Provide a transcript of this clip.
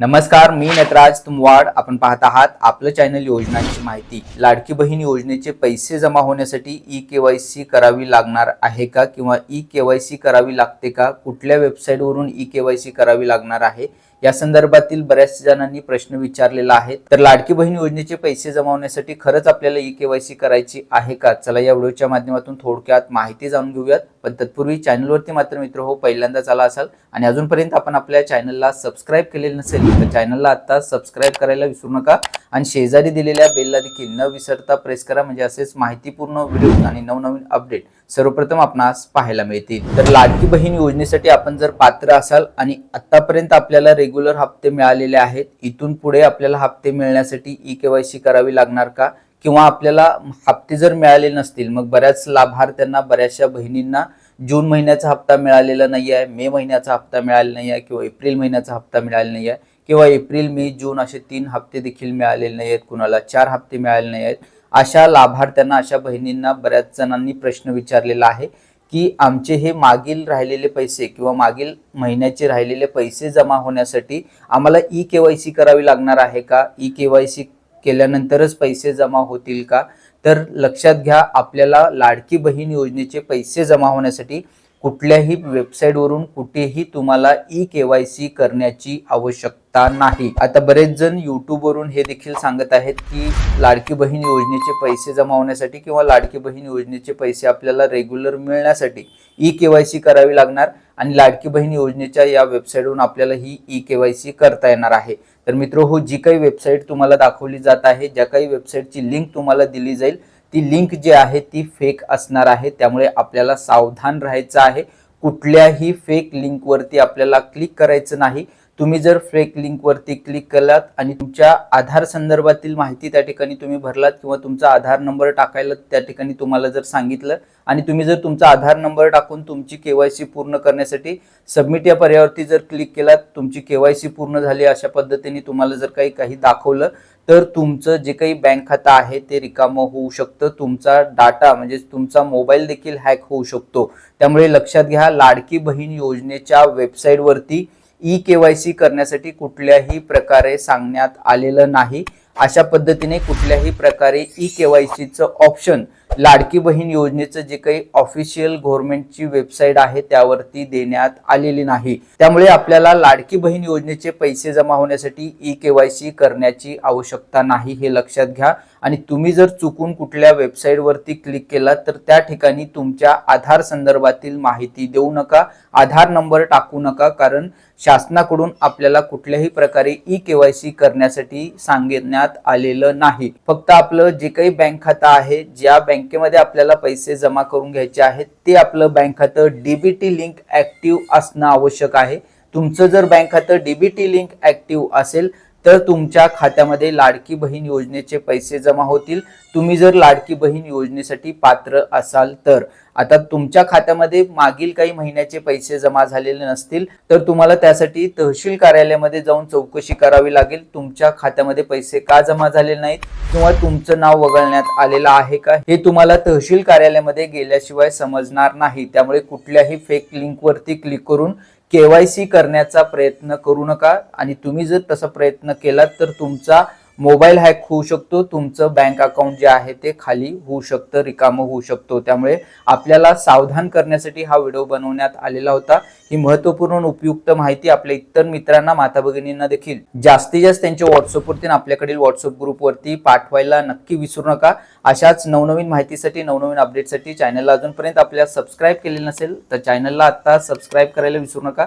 नमस्कार मी नटराज तुमवाड. आपण पाहत आहात आपलं चॅनल योजनांची माहिती. लाडकी बहीण योजनेचे पैसे जमा होण्यासाठी ई के वाय सी करावी लागणार आहे का? किंवा ई के वाय सी करावी लागते का? कुठल्या वेबसाईटवरून ई के वाय सी करावी लागणार आहे? या संदर्भातील बऱ्याच जणांनी प्रश्न विचारलेला आहे. तर लाडकी बहीण योजनेचे पैसे जमावण्यासाठी खरंच आपल्याला ई केवायसी करायची आहे का? चला या व्हिडिओच्या माध्यमातून थोडक्यात माहिती जाणून घेऊयात. पण तत्पूर्वी चॅनलवरती मात्र मित्र हो पहिल्यांदाच आला असाल आणि अजूनपर्यंत आपण आपल्या चॅनलला सबस्क्राईब केलेलं नसेल तर चॅनलला आता सबस्क्राईब करायला विसरू नका आणि शेजारी दिलेल्या बेलला देखील न विसरता प्रेस करा म्हणजे असेच माहितीपूर्ण व्हिडिओ आणि नवनवीन अपडेट सर्वप्रथम आपणास पाहायला मिळतील. तर लाडकी बहीण योजनेसाठी आपण जर पात्र असाल आणि आतापर्यंत आपल्याला रेग्युलर हप्ते मिळालेले आहेत. इथून पुढे आपल्याला हप्ते मिळण्यासाठी ई केवायसी करावी लागणार का? किंवा आपल्याला हप्ते जर मिळाले नसतील मग बऱ्याच लाभार्थ्यांना बऱ्याचशा बहिणींना जून महिन्याचा हप्ता मिळालेला नाही आहे मे महिन्याचा हप्ता मिळाला नाही आहे किंवा एप्रिल महिन्याचा हप्ता मिळाला नाही आहे किंवा एप्रिल मे जून असे तीन हप्ते देखील मिळालेले नाही आहेत कुणाला चार हप्ते मिळाले नाही आहेत. अशा लाभार्थ्यांना अशा बहिणींना बऱ्याच जणांनी प्रश्न विचारलेला आहे. की आमचे हे मागील राहिलेले पैसे किंवा मागील महिन्याचे राहिलेले पैसे जमा होण्यासाठी आम्हाला ई के वाय सी करावी लागणार आहे का? ई के वाय सी केल्यानंतरच पैसे जमा होतील का? तर लक्षात घ्या आपल्याला लाडकी बहीण योजनेचे पैसे जमा होण्यासाठी कुठल्याही वेबसाईटवरून कुठेही तुम्हाला ई के वाय सी करण्याची आवश्यकता नाही. आता बरेच जण युट्यूबवरून हे देखील सांगत आहेत की लाडकी बहीण योजनेचे पैसे जमावण्यासाठी किंवा लाडकी बहीण योजनेचे पैसे आपल्याला रेग्युलर मिळण्यासाठी ई के वाय सी करावी लागणार आणि लाडकी बहीण योजनेच्या या वेबसाईटवरून आपल्याला ही ई के वाय सी करता येणार आहे. तर मित्र हो जी काही वेबसाईट तुम्हाला दाखवली जात आहे ज्या काही वेबसाईटची लिंक तुम्हाला दिली जाईल ती लिंक जी आहे ती फेक असणार आहे. त्यामुळे आपल्याला सावधान राहायचं आहे. कुठल्याही फेक लिंकवरती आपल्याला क्लिक करायचं नाही. तुम्ही जर फेक लिंकवरती क्लिक केलात आणि तुमच्या आधार संदर्भातील माहिती त्या ठिकाणी तुम्ही भरलात किंवा तुमचा आधार नंबर टाकायला त्या ठिकाणी तुम्हाला जर सांगितलं आणि तुम्ही जर तुमचा आधार नंबर टाकून तुमची केवायसी पूर्ण करण्यासाठी सबमिट या पर्यावरती जर क्लिक केलात तुमची केवायसी पूर्ण झाली अशा पद्धतीने तुम्हाला जर काही काही दाखवलं तर तुमचं जे काही बँक खातं आहे ते रिकामं होऊ शकतं. तुमचा डाटा म्हणजे तुमचा मोबाईल देखील हॅक होऊ शकतो. त्यामुळे लक्षात घ्या लाडकी बहीण योजनेच्या वेबसाईटवरती ई के वाय सी करण्यासाठी कुठल्याही प्रकारे सांगण्यात आलेलं नाही. अशा पद्धतीने कुठल्याही प्रकारे ई के वाय सीचं ऑप्शन लाडकी बहीण योजनेचं जे काही ऑफिशियल गव्हर्नमेंटची वेबसाईट आहे त्यावरती देण्यात आलेली नाही. त्यामुळे आपल्याला लाडकी बहीण योजनेचे पैसे जमा होण्यासाठी ई के वाय सी करण्याची आवश्यकता नाही हे लक्षात घ्या. आणि तुम्ही जर चुकून कुठल्या वेबसाईटवरती क्लिक केला तर त्या ठिकाणी तुमच्या आधार संदर्भातील माहिती देऊ नका. आधार नंबर टाकू नका कारण शासनाकडून आपल्याला कुठल्याही प्रकारे ई के वाय सी करण्यासाठी आलेलं नाही. फक्त आपलं जे काही बँक खातं आहे ज्या बँकेमध्ये आपल्याला पैसे जमा करून घ्यायचे आहेत ते आपलं बँक खातं डीबीटी लिंक ऍक्टिव्ह असणं आवश्यक आहे. तुमचं जर बँक खातं डीबीटी लिंक ऍक्टिव्ह असेल तर तुमच्या खात्यामध्ये लाडकी बहीण योजनेचे पैसे जमा होतील. तुम्ही जर लाडकी बहीण योजनेसाठी पात्र असाल तर. आता तुमच्या खात्यामध्ये मागील काही महिन्याचे पैसे जमा झालेले नसतील तर तुम्हाला त्यासाठी तहसील कार्यालयामध्ये जाऊन चौकशी करावी लागेल. तुमच्या खात्यामध्ये पैसे का जमा झालेले नाहीत किंवा तुमचं नाव वगळण्यात आलेलं आहे का हे तुम्हाला तहसील कार्यालयामध्ये गेल्याशिवाय समजणार नाही. त्यामुळे कुठल्याही फेक लिंकवरती क्लिक करून केवायसी करण्याचा प्रयत्न करू नका. आणि तुम्ही जर तसा प्रयत्न केलात तर तुमचा मोबाईल हॅक होऊ शकतो तुमचं बँक अकाउंट जे आहे ते खाली होऊ शकतं रिकामं होऊ शकतो. त्यामुळे आपल्याला सावधान करण्यासाठी हा व्हिडिओ बनवण्यात आलेला होता. ही महत्त्वपूर्ण उपयुक्त माहिती आपल्या इतर मित्रांना माता भगिनींना देखील. जास्तीत जास्त त्यांच्या व्हॉट्सअपवरती आपल्याकडील व्हॉट्सअप ग्रुपवरती पाठवायला नक्की विसरू नका. अशाच नवनवीन माहितीसाठी नवनवीन अपडेटसाठी चॅनलला अजूनपर्यंत आपल्याला सबस्क्राईब केलेलं नसेल तर चॅनलला आत्ता सबस्क्राईब करायला विसरू नका.